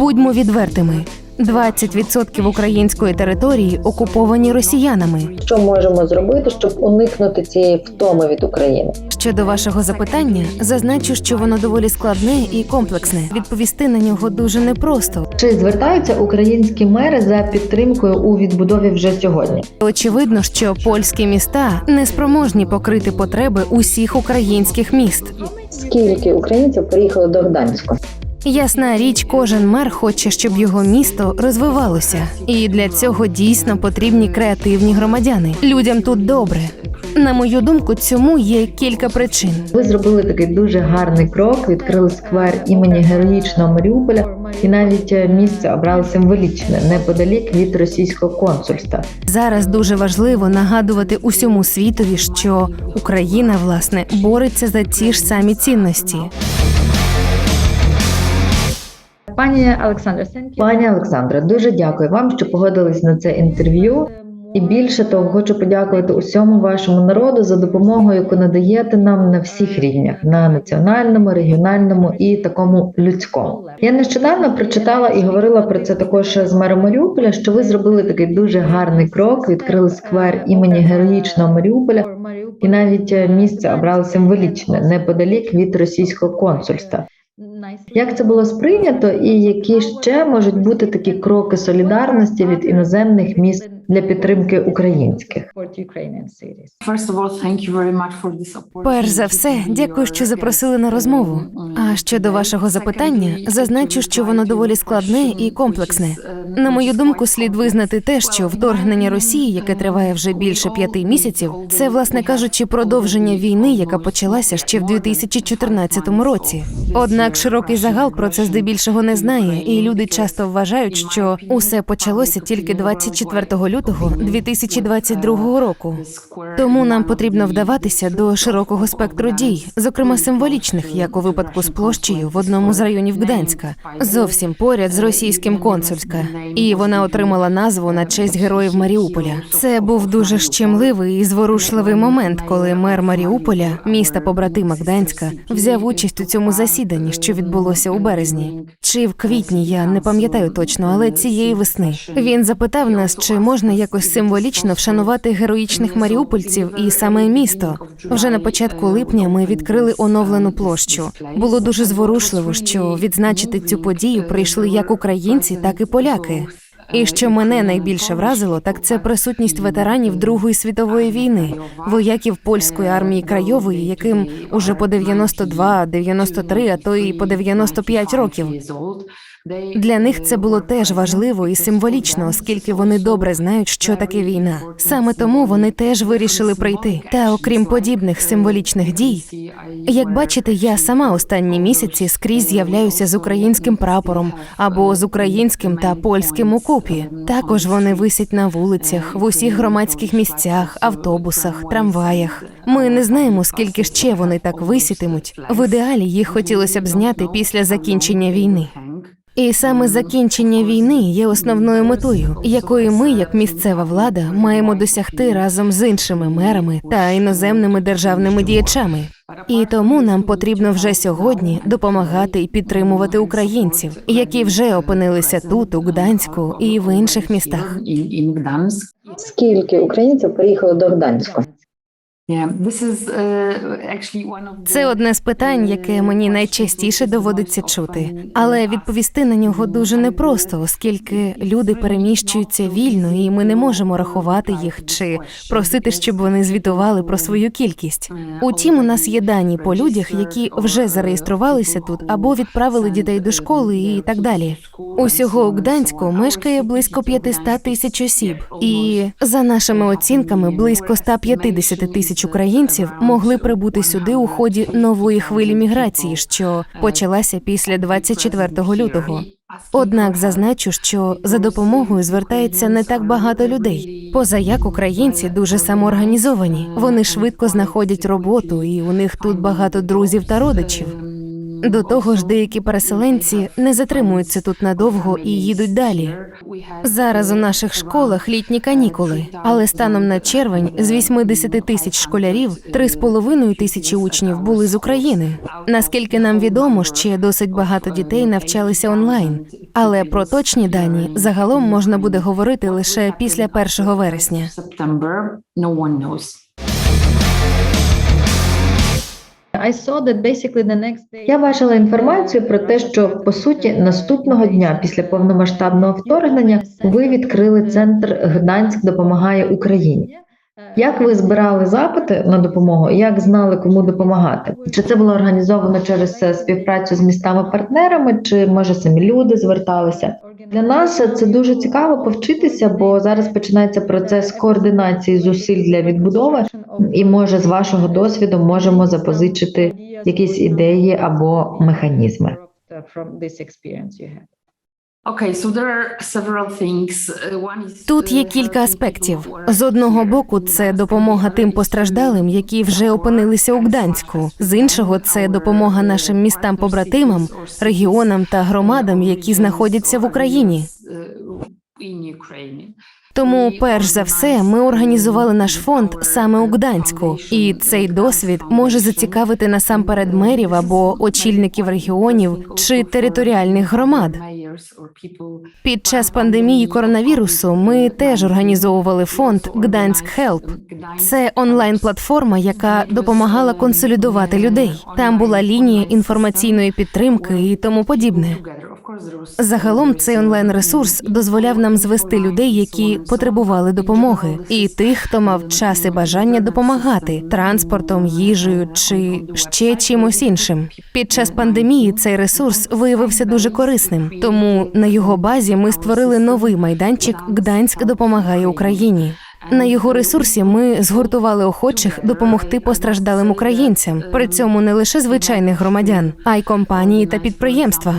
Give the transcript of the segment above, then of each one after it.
Будьмо відвертими: 20% української території окуповані росіянами. Що можемо зробити, щоб уникнути цієї втоми від України? Щодо вашого запитання, зазначу, що воно доволі складне і комплексне. Відповісти на нього дуже непросто. Чи звертаються українські мери за підтримкою у відбудові вже сьогодні? Очевидно, що польські міста не спроможні покрити потреби усіх українських міст. Скільки українців приїхали до Гданську? Ясна річ, кожен мер хоче, щоб його місто розвивалося, і для цього дійсно потрібні креативні громадяни. Людям тут добре. На мою думку, цьому є кілька причин. Ви зробили такий дуже гарний крок, відкрили сквер імені героїчного Маріуполя, і навіть е, місце обрали символічне неподалік від російського консульства. Зараз дуже важливо нагадувати усьому світові, що Україна власне бореться за ті ж самі цінності. Пані Олександра, Пані Олександра, дуже дякую вам, що погодились на це інтерв'ю. І більше того, хочу подякувати усьому вашому народу за допомогу, яку надаєте нам на всіх рівнях: на національному, регіональному і такому людському. Я нещодавно прочитала і говорила про це також з мером Маріуполя. Що ви зробили такий дуже гарний крок, відкрили сквер імені героїчного Маріуполя, і навіть е, місце обрали символічне неподалік від російського консульства. Як це було сприйнято, і які ще можуть бути такі кроки солідарності від іноземних міст для підтримки українських? Перш за все, дякую, що запросили на розмову. А щодо вашого запитання, зазначу, що воно доволі складне і комплексне. На мою думку, слід визнати те, що вторгнення Росії, яке триває вже більше п'яти місяців, це, власне кажучи, продовження війни, яка почалася ще в 2014 році. Однак широкий загал про це здебільшого не знає, і люди часто вважають, що усе почалося тільки 24 лютого 2022 року. Тому нам потрібно вдаватися до широкого спектру дій, зокрема символічних, як у випадку з площею в одному з районів Гданська, зовсім поряд з російським консульська, і вона отримала назву на честь героїв Маріуполя. Це був дуже щемливий і зворушливий момент, коли мер Маріуполя, міста побратима Гданська, взяв участь у цьому засіданні, що відбулося у березні. Чи в квітні я не пам'ятаю точно, але цієї весни він запитав нас, чи можна якось символічно вшанувати героїчних маріупольців і саме місто. Вже на початку липня ми відкрили оновлену площу. Було дуже зворушливо, що відзначити цю подію прийшли як українці, так і поляки. І що мене найбільше вразило, так це присутність ветеранів Другої світової війни, вояків польської армії Крайової, яким уже по 92, 93, а то і по 95 років. Для них це було теж важливо і символічно, оскільки вони добре знають, що таке війна. Саме тому вони теж вирішили прийти. Та окрім подібних символічних дій, як бачите, я сама останні місяці скрізь з'являюся з українським прапором або з українським та польським у купі. Також вони висять на вулицях, в усіх громадських місцях, автобусах, трамваях. Ми не знаємо, скільки ще вони так висітимуть. В ідеалі їх хотілося б зняти після закінчення війни. І саме закінчення війни є основною метою, якої ми, як місцева влада, маємо досягти разом з іншими мерами та іноземними державними діячами. І тому нам потрібно вже сьогодні допомагати і підтримувати українців, які вже опинилися тут, у Гданську і в інших містах. Скільки українців приїхали до Гданську? Це одне з питань, яке мені найчастіше доводиться чути, але відповісти на нього дуже непросто, оскільки люди переміщуються вільно, і ми не можемо рахувати їх чи просити, щоб вони звітували про свою кількість. Утім, у нас є дані по людях, які вже зареєструвалися тут або відправили дітей до школи, і так далі. Усього у Гданську мешкає близько 500 тисяч осіб, і за нашими оцінками близько 150 тисяч українців могли прибути сюди у ході нової хвилі міграції, що почалася після 24 лютого. Однак зазначу, що за допомогою звертається не так багато людей. Поза як українці дуже самоорганізовані. Вони швидко знаходять роботу, і у них тут багато друзів та родичів. До того ж, деякі переселенці не затримуються тут надовго і їдуть далі. Зараз у наших школах літні канікули, але станом на червень з 80 тисяч школярів 3,5 тисячі учнів були з України. Наскільки нам відомо, ще досить багато дітей навчалися онлайн. Але про точні дані загалом можна буде говорити лише після 1 вересня. I saw that basically the next day Я бачила інформацію про те, що по суті наступного дня після повномасштабного вторгнення ви відкрили центр Гданськ допомагає Україні. Як ви збирали запити на допомогу? Як знали, кому допомагати? Чи це було організовано через е, співпрацю з містами-партнерами, чи може самі люди зверталися? Для нас це дуже цікаво повчитися, бо зараз починається процес координації зусиль для відбудови, і може з вашого досвіду можемо запозичити якісь ідеї або механізми. Тут є uh, кілька аспектів. З одного боку, це допомога тим постраждалим, які вже опинилися у Гданську. З іншого, це допомога нашим містам побратимам, регіонам та громадам, які знаходяться в Україні. Тому, перш за все, ми організували наш фонд саме у Гданську, і цей досвід може зацікавити насамперед мерів або очільників регіонів чи територіальних громад. Під час пандемії коронавірусу ми теж організовували фонд Гданськ Хелп. Це онлайн-платформа, яка допомагала консолідувати людей. Там була лінія інформаційної підтримки і тому подібне. Загалом цей онлайн-ресурс дозволяв нам звести людей, які потребували допомоги, і тих, хто мав час і бажання допомагати транспортом, їжею чи ще чимось іншим. Під час пандемії цей ресурс виявився дуже корисним, тому на його базі ми створили новий майданчик Гданськ допомагає Україні. На його ресурсі ми згуртували охочих допомогти постраждалим українцям, при цьому не лише звичайних громадян, а й компанії та підприємства.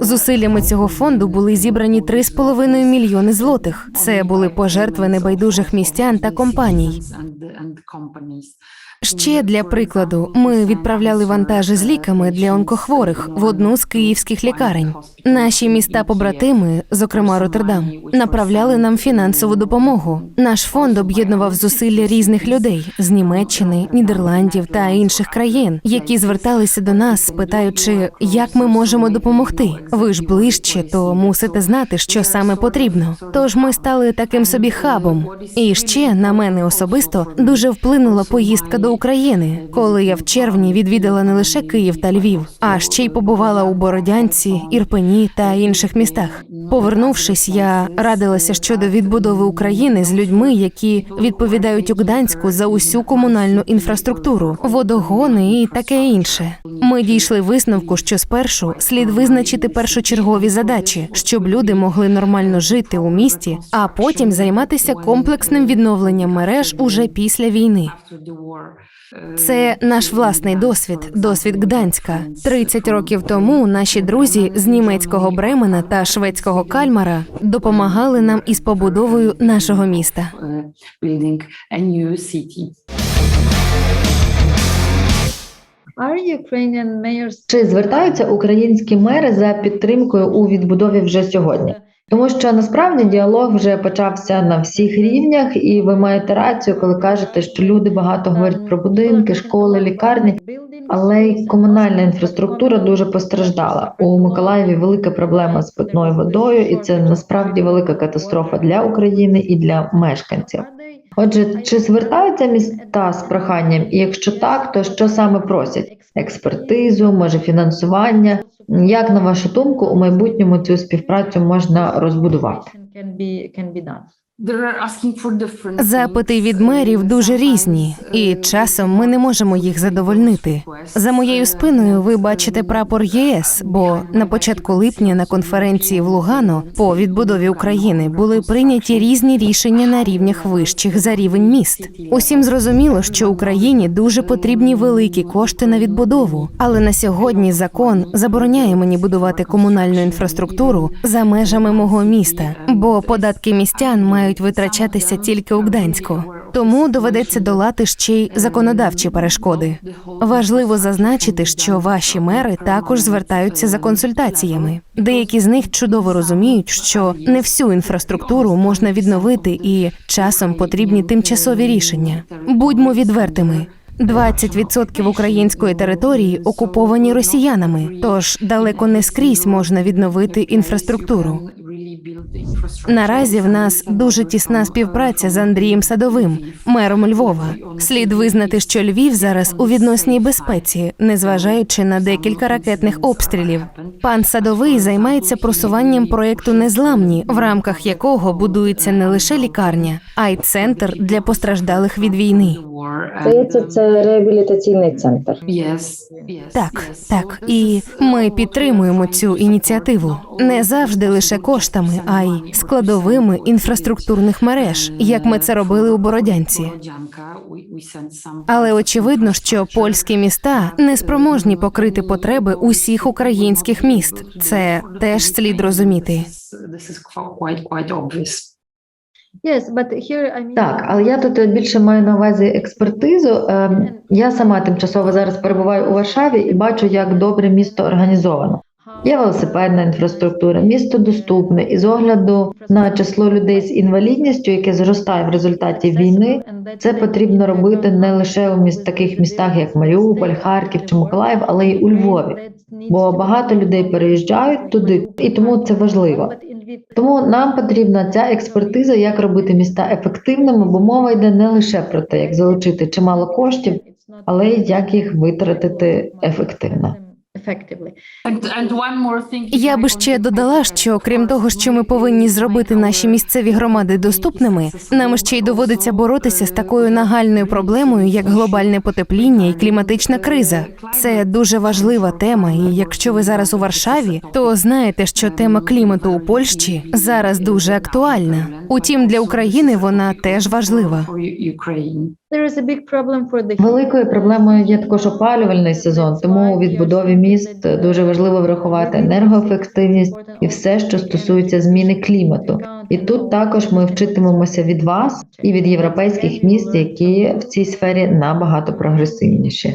Зусиллями цього фонду були зібрані 3,5 мільйони злотих. Це були пожертви небайдужих містян та компаній. Ще для прикладу, ми відправляли вантажі з ліками для онкохворих в одну з київських лікарень. Наші міста побратими, зокрема Роттердам, направляли нам фінансову допомогу. Наш фонд об'єднував зусилля різних людей з Німеччини, Нідерландів та інших країн, які зверталися до нас, питаючи, як ми можемо допомогти. Ви ж ближче, то мусите знати, що саме потрібно. Тож ми стали таким собі хабом. І ще на мене особисто дуже вплинула поїздка до України, коли я в червні відвідала не лише Київ та Львів, а ще й побувала у Бородянці, Ірпені та інших містах. Повернувшись, я радилася щодо відбудови України з людьми, які відповідають у Гданську за усю комунальну інфраструктуру, водогони і таке інше. Ми дійшли висновку, що спершу слід визначити першочергові задачі, щоб люди могли нормально жити у місті, а потім займатися комплексним відновленням мереж уже після війни. Це наш власний досвід, досвід Гданська. 30 років тому наші друзі з німецького Бремена та шведського Кальмара допомагали нам із побудовою нашого міста. Чи звертаються українські мери за підтримкою у відбудові вже сьогодні? Тому що насправді діалог вже почався на всіх рівнях, і ви маєте рацію, коли кажете, що люди багато говорять про будинки, школи, лікарні, але й комунальна інфраструктура дуже постраждала. У Миколаєві велика проблема з питною водою, і це насправді велика катастрофа для України і для мешканців. Отже, чи звертаються міста з проханням? І якщо так, то що саме просять? Експертизу, може фінансування? Як на вашу думку, у майбутньому цю співпрацю можна розбудувати? Запити від мерів дуже різні, і часом ми не можемо їх задовольнити. За моєю спиною ви бачите прапор ЄС, бо на початку липня на конференції в Лугано по відбудові України були прийняті різні рішення на рівнях вищих за рівень міст. Усім зрозуміло, що Україні дуже потрібні великі кошти на відбудову, але на сьогодні закон забороняє мені будувати комунальну інфраструктуру за межами мого міста, бо податки містян мають витрачатися тільки у Гданську. Тому доведеться долати ще й законодавчі перешкоди. Важливо зазначити, що ваші мери також звертаються за консультаціями. Деякі з них чудово розуміють, що не всю інфраструктуру можна відновити, і часом потрібні тимчасові рішення. Будьмо відвертими. 20% української території окуповані росіянами, тож далеко не скрізь можна відновити інфраструктуру. Наразі в нас дуже тісна співпраця з Андрієм Садовим, мером Львова. Слід визнати, що Львів зараз у відносній безпеці, незважаючи на декілька ракетних обстрілів. Пан Садовий займається просуванням проекту Незламні, в рамках якого будується не лише лікарня, а й центр для постраждалих від війни. Здається, це реабілітаційний центр. Так, так, і ми підтримуємо цю ініціативу не завжди лише коштами, а й складовими інфраструктурних мереж, як ми це робили у Бородянці. Але очевидно, що польські міста не спроможні покрити потреби усіх українських міст. Це теж слід розуміти. Yes, but here I mean. Так, але я тут більше маю на увазі експертизу. Ем, Я сама тимчасово зараз перебуваю у Варшаві і бачу, як добре місто організовано. Є велосипедна інфраструктура, місто доступне, і з огляду на число людей з інвалідністю, яке зростає в результаті війни, це потрібно робити не лише у міст таких містах, як Маріуполь, Харків чи Миколаїв, але й у Львові. Бо багато людей переїжджають туди, і тому це важливо. Тому нам потрібна ця експертиза, як робити міста ефективними, бо мова йде не лише про те, як залучити чимало коштів, але й як їх витратити ефективно. Я би ще додала, що крім того, що ми повинні зробити наші місцеві громади доступними, нам ще й доводиться боротися з такою нагальною проблемою, як глобальне потепління і кліматична криза. Це дуже важлива тема. І якщо ви зараз у Варшаві, то знаєте, що тема клімату у Польщі зараз дуже актуальна. Утім, для України вона теж важлива. There is a Великою проблемою є також опалювальний сезон, тому у відбудові міст дуже важливо врахувати енергоефективність і все, що стосується зміни клімату. І тут також ми вчитимемося від вас і від європейських міст, які в цій сфері набагато прогресивніші.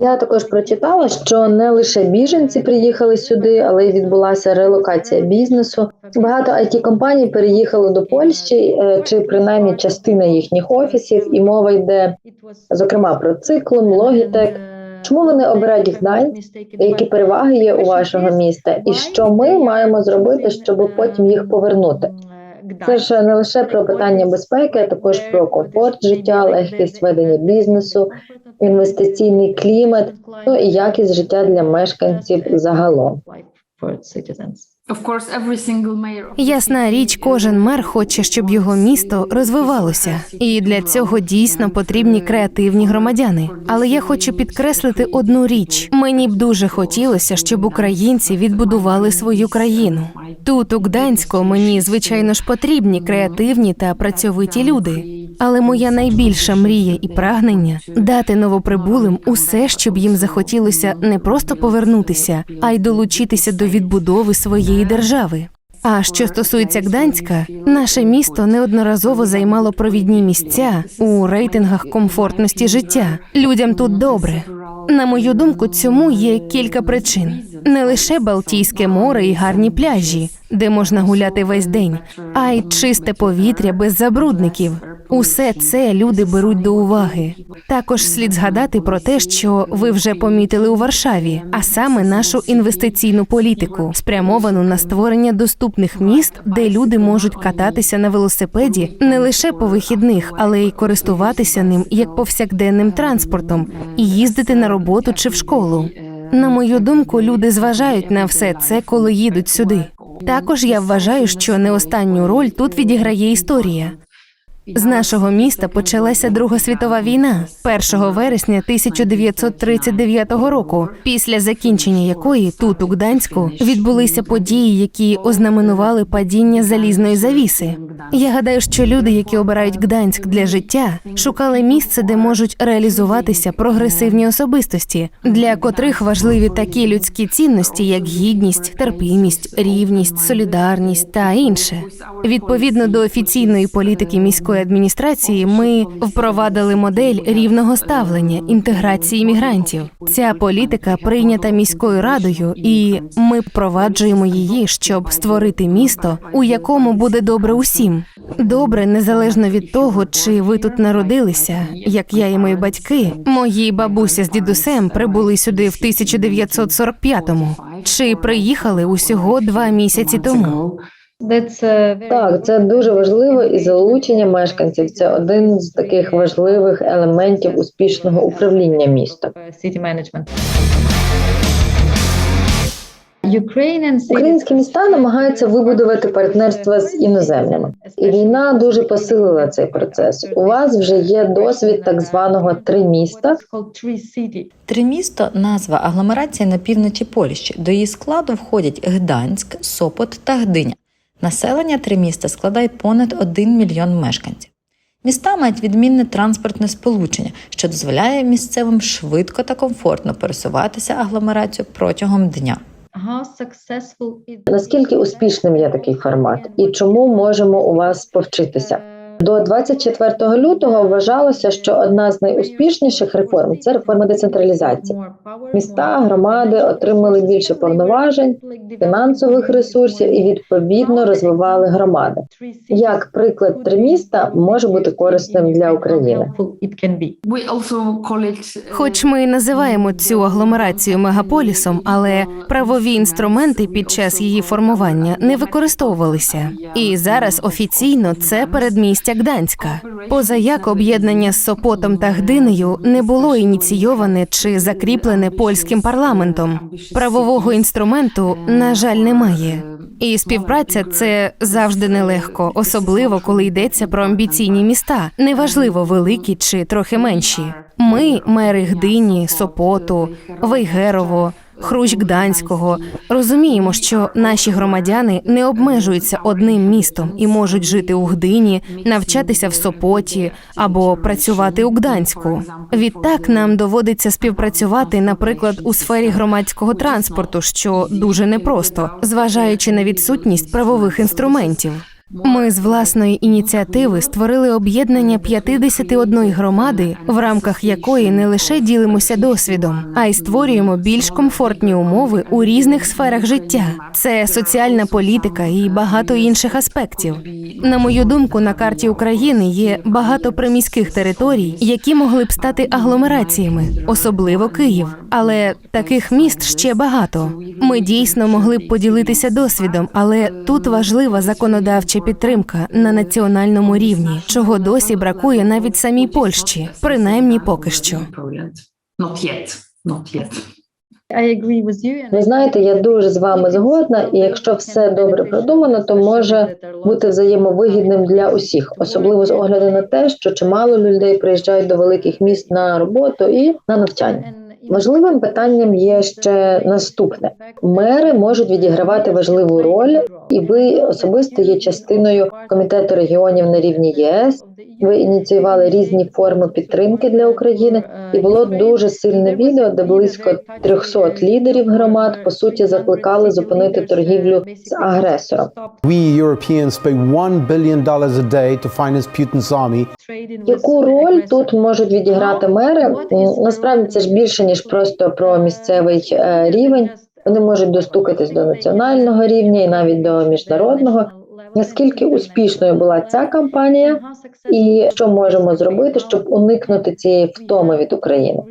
Я також прочитала, що не лише біженці приїхали сюди, але й відбулася релокація бізнесу. Багато it компаній переїхали до Польщі, е, чи принаймні частина їхніх офісів, і мова йде зокрема про циклум, логітек. Чому вони обирають Гданськ? Які переваги є у вашого міста, і що ми маємо зробити, щоб потім їх повернути? Це ж не лише про питання безпеки, а також про комфорт життя, легкість ведення бізнесу, інвестиційний клімат, ну і якість життя для мешканців загалом. Ясна річ, кожен мер хоче, щоб його місто розвивалося, і для цього дійсно потрібні креативні громадяни. Але я хочу підкреслити одну річ: мені б дуже хотілося, щоб українці відбудували свою країну. Тут, у Гданську, мені звичайно ж потрібні креативні та працьовиті люди. Але моя найбільша мрія і прагнення дати новоприбулим усе, щоб їм захотілося не просто повернутися, а й долучитися до відбудови своєї держави. А що стосується Гданська, наше місто неодноразово займало провідні місця у рейтингах комфортності життя. Людям тут добре. На мою думку, цьому є кілька причин: не лише Балтійське море і гарні пляжі, де можна гуляти весь день, а й чисте повітря без забрудників. Усе це люди беруть до уваги. Також слід згадати про те, що ви вже помітили у Варшаві, а саме нашу інвестиційну політику, спрямовану на створення доступних міст, де люди можуть кататися на велосипеді не лише по вихідних, але й користуватися ним як повсякденним транспортом і їздити на роботу чи в школу. На мою думку, люди зважають на все це, коли їдуть сюди. Також я вважаю, що не останню роль тут відіграє історія. З нашого міста почалася Друга світова війна 1 вересня 1939 року, після закінчення якої тут у Гданську відбулися події, які ознаменували падіння залізної завіси. Я гадаю, що люди, які обирають Гданськ для життя, шукали місце, де можуть реалізуватися прогресивні особистості, для котрих важливі такі людські цінності, як гідність, терпимість, рівність, солідарність та інше. Відповідно до офіційної політики міської нової адміністрації ми впровадили модель рівного ставлення інтеграції мігрантів. Ця політика прийнята міською радою, і ми впроваджуємо її, щоб створити місто, у якому буде добре усім. Добре, незалежно від того, чи ви тут народилися, як я і мої батьки. Мої бабуся з дідусем прибули сюди в 1945-му. Чи приїхали усього два місяці тому? A Так, це дуже важливо, і залучення мешканців це один з таких важливих елементів успішного управління містом. uh, Українські міста намагаються вибудувати партнерства з іноземними, і війна дуже посилила цей процес. У вас вже є досвід так званого три міста. Tree City. Назва агломерації на півночі Польщі. До її складу входять Гданськ, Сопот та Гдиня. Населення Триміста складає понад 1 мільйон мешканців. Міста мають відмінне транспортне сполучення, що дозволяє місцевим швидко та комфортно пересуватися агломерацію протягом дня. Наскільки успішним є такий формат, і чому можемо у вас повчитися? До 24 лютого вважалося, що одна з найуспішніших реформ це реформа децентралізації. Міста, громади отримали більше повноважень, фінансових ресурсів і відповідно розвивали громади. Як приклад три міста може бути корисним для України? Хоч ми і називаємо цю агломерацію мегаполісом, але правові інструменти під час її формування не використовувалися. І зараз офіційно це передмістя Гданська. Поза як об'єднання з Сопотом та Гдинею не було ініційоване чи закріплене польським парламентом. Правового інструменту, на жаль, немає. І співпраця це завжди нелегко, особливо коли йдеться про амбіційні міста, неважливо великі чи трохи менші. Ми, мери Гдині, Сопоту, Вейгерово, Хрущ Гданського, розуміємо, що наші громадяни не обмежуються одним містом і можуть жити у Гдині, навчатися в Сопоті або працювати у Гданську. Відтак нам доводиться співпрацювати, наприклад, у сфері громадського транспорту, що дуже непросто, зважаючи на відсутність правових інструментів. Ми з власної ініціативи створили об'єднання 51 громади, в рамках якої не лише ділимося досвідом, а й створюємо більш комфортні умови у різних сферах життя. Це соціальна політика і багато інших аспектів. На мою думку, на карті України є багато приміських територій, які могли б стати агломераціями, особливо Київ. Але таких міст ще багато. Ми дійсно могли б поділитися досвідом, але тут важлива законодавча підтримка на національному рівні, чого досі бракує навіть самій Польщі, принаймні поки що. Ви знаєте, я дуже з вами згодна, і якщо все добре продумано, то може бути взаємовигідним для усіх, особливо з огляду на те, що чимало людей приїжджають до великих міст на роботу і на навчання. Важливим питанням є ще наступне: мери можуть відігравати важливу роль, і ви особисто є частиною комітету регіонів на рівні ЄС. Ви ініціювали різні форми підтримки для України, і було дуже сильне відео, де близько 300 лідерів громад по суті закликали зупинити торгівлю з агресором. We Europeans pay $1 billion a day to finance Putin's army. Яку роль тут можуть відіграти мери? Насправді це ж більше ніж просто про місцевий е, рівень. Вони можуть достукатись до національного рівня і навіть до міжнародного. Наскільки успішною була ця кампанія, і що можемо зробити, щоб уникнути цієї втоми від України?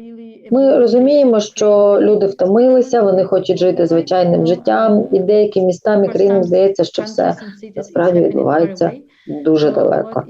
Ми розуміємо, що люди втомилися, вони хочуть жити звичайним життям, і деяким містам і країнам здається, що все насправді відбувається дуже далеко.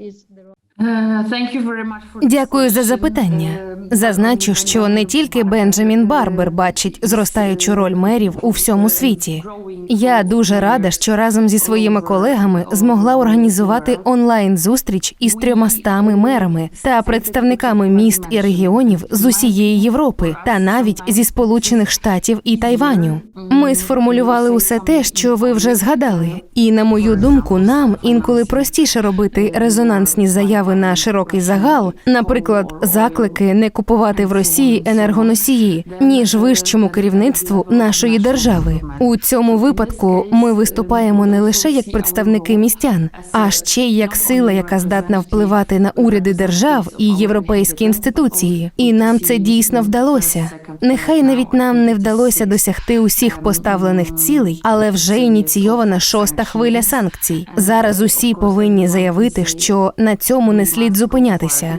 Дякую за запитання. Uh, Зазначу, що не тільки Бенджамін Барбер бачить зростаючу роль мерів у всьому світі. Я дуже рада, що разом зі своїми колегами змогла організувати онлайн зустріч із трьомастами мерами та представниками міст і регіонів з усієї Європи, та навіть зі Сполучених Штатів і Тайваню. Ми сформулювали усе те, що ви вже згадали, і на мою думку, нам інколи простіше робити резонансні заяви заяви на широкий загал, наприклад, заклики не купувати в Росії енергоносії, ніж вищому керівництву нашої держави. У цьому випадку ми виступаємо не лише як представники містян, а ще й як сила, яка здатна впливати на уряди держав і європейські інституції. І нам це дійсно вдалося. Нехай навіть нам не вдалося досягти усіх поставлених цілей, але вже ініційована шоста хвиля санкцій. Зараз усі повинні заявити, що на цьому не слід зупинятися.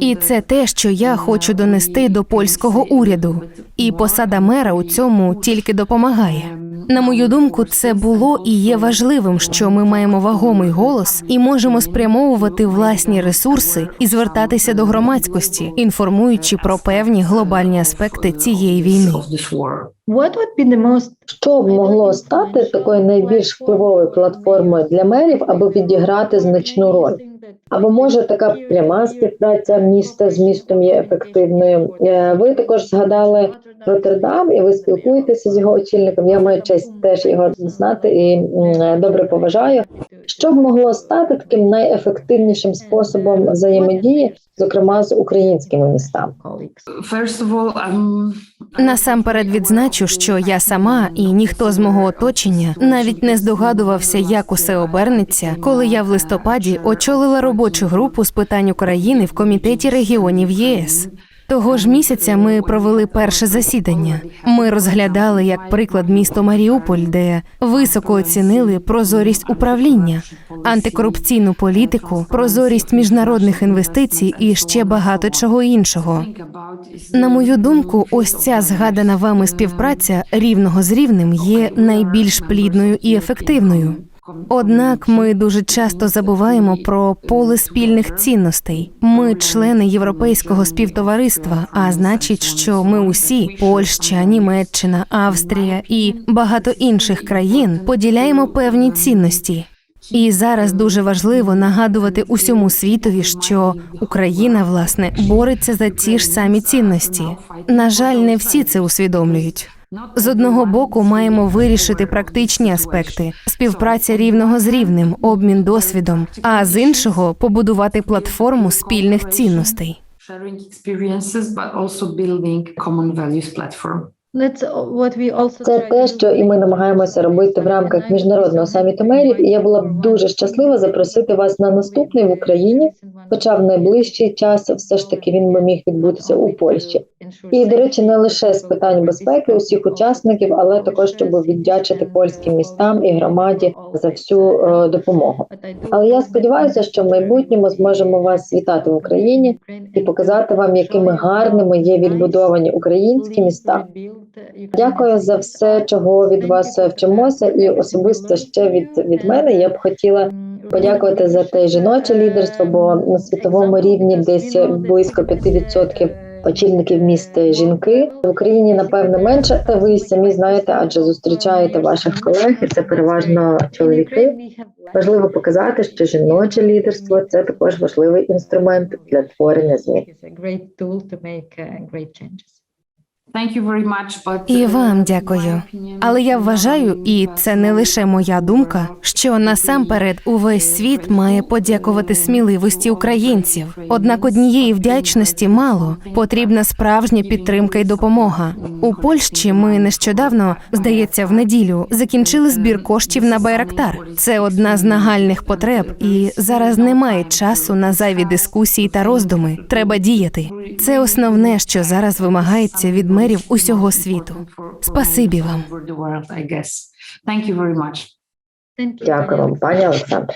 І це те, що я хочу донести до польського уряду. І посада мера у цьому тільки допомагає. На мою думку, це було і є важливим, що ми маємо вагомий голос і можемо спрямовувати власні ресурси і звертатися до громадськості, інформуючи про певні глобальні аспекти цієї війни. Що б могло стати такою найбільш впливовою платформою для мерів, аби відіграти значну роль? Або може така пряма співпраця міста з містом є ефективною? Е, Ви також згадали Роттердам, і ви спілкуєтеся з його очільником. Я маю честь теж його знати і добре поважаю. Що б могло стати таким найефективнішим способом взаємодії, зокрема з українськими містами? Насамперед відзначу, що я сама і ніхто з мого оточення навіть не здогадувався, як усе обернеться, коли я в листопаді очолила робочу групу з питань України в комітеті регіонів ЄС. Того ж місяця ми провели перше засідання. Ми розглядали як приклад місто Маріуполь, де високо оцінили прозорість управління, антикорупційну політику, прозорість міжнародних інвестицій і ще багато чого іншого. На мою думку, ось ця згадана вами співпраця рівного з рівним є найбільш плідною і ефективною. Однак ми дуже часто забуваємо про поле спільних цінностей. Ми члени європейського співтовариства, а значить, що ми усі Польща, Німеччина, Австрія і багато інших країн поділяємо певні цінності. І зараз дуже важливо нагадувати усьому світові, що Україна власне бореться за ті ж самі цінності. На жаль, не всі це усвідомлюють. З одного боку маємо вирішити практичні аспекти, співпраця рівного з рівним, обмін досвідом, а з іншого побудувати платформу спільних цінностей. sharing experiences, but also building common values platform. Also Це те, що і ми намагаємося робити в рамках міжнародного саміту мерів. І я була б дуже щаслива запросити вас на наступний в Україні, хоча в найближчий час все ж таки він би міг відбутися у Польщі. І до речі, не лише з питань безпеки усіх учасників, але також щоб віддячити польським містам і громаді за всю е, допомогу. Але я сподіваюся, що в майбутньому зможемо вас вітати в Україні і показати вам, якими гарними є відбудовані українські міста. Дякую за все, чого від вас вчимося, і особисто ще від, від мене я б хотіла подякувати за те жіноче лідерство, бо на світовому рівні десь близько 5% очільників міст жінки в Україні напевно менше. Та ви самі знаєте, адже зустрічаєте ваших колег, і це переважно чоловіки. Важливо показати, що жіноче лідерство це також важливий інструмент для творення змін. І uh, вам дякую. Але я вважаю, і це не лише моя думка, що насамперед увесь світ має подякувати сміливості українців. Однак однієї вдячності мало потрібна справжня підтримка і допомога. У Польщі ми нещодавно, здається, в неділю закінчили збір коштів на Байрактар. Це одна з нагальних потреб, і зараз немає часу на зайві дискусії та роздуми. Треба діяти. Це основне, що зараз вимагається від мерів усього світу. Спасибі вам. Дякую вам, пані Олександре.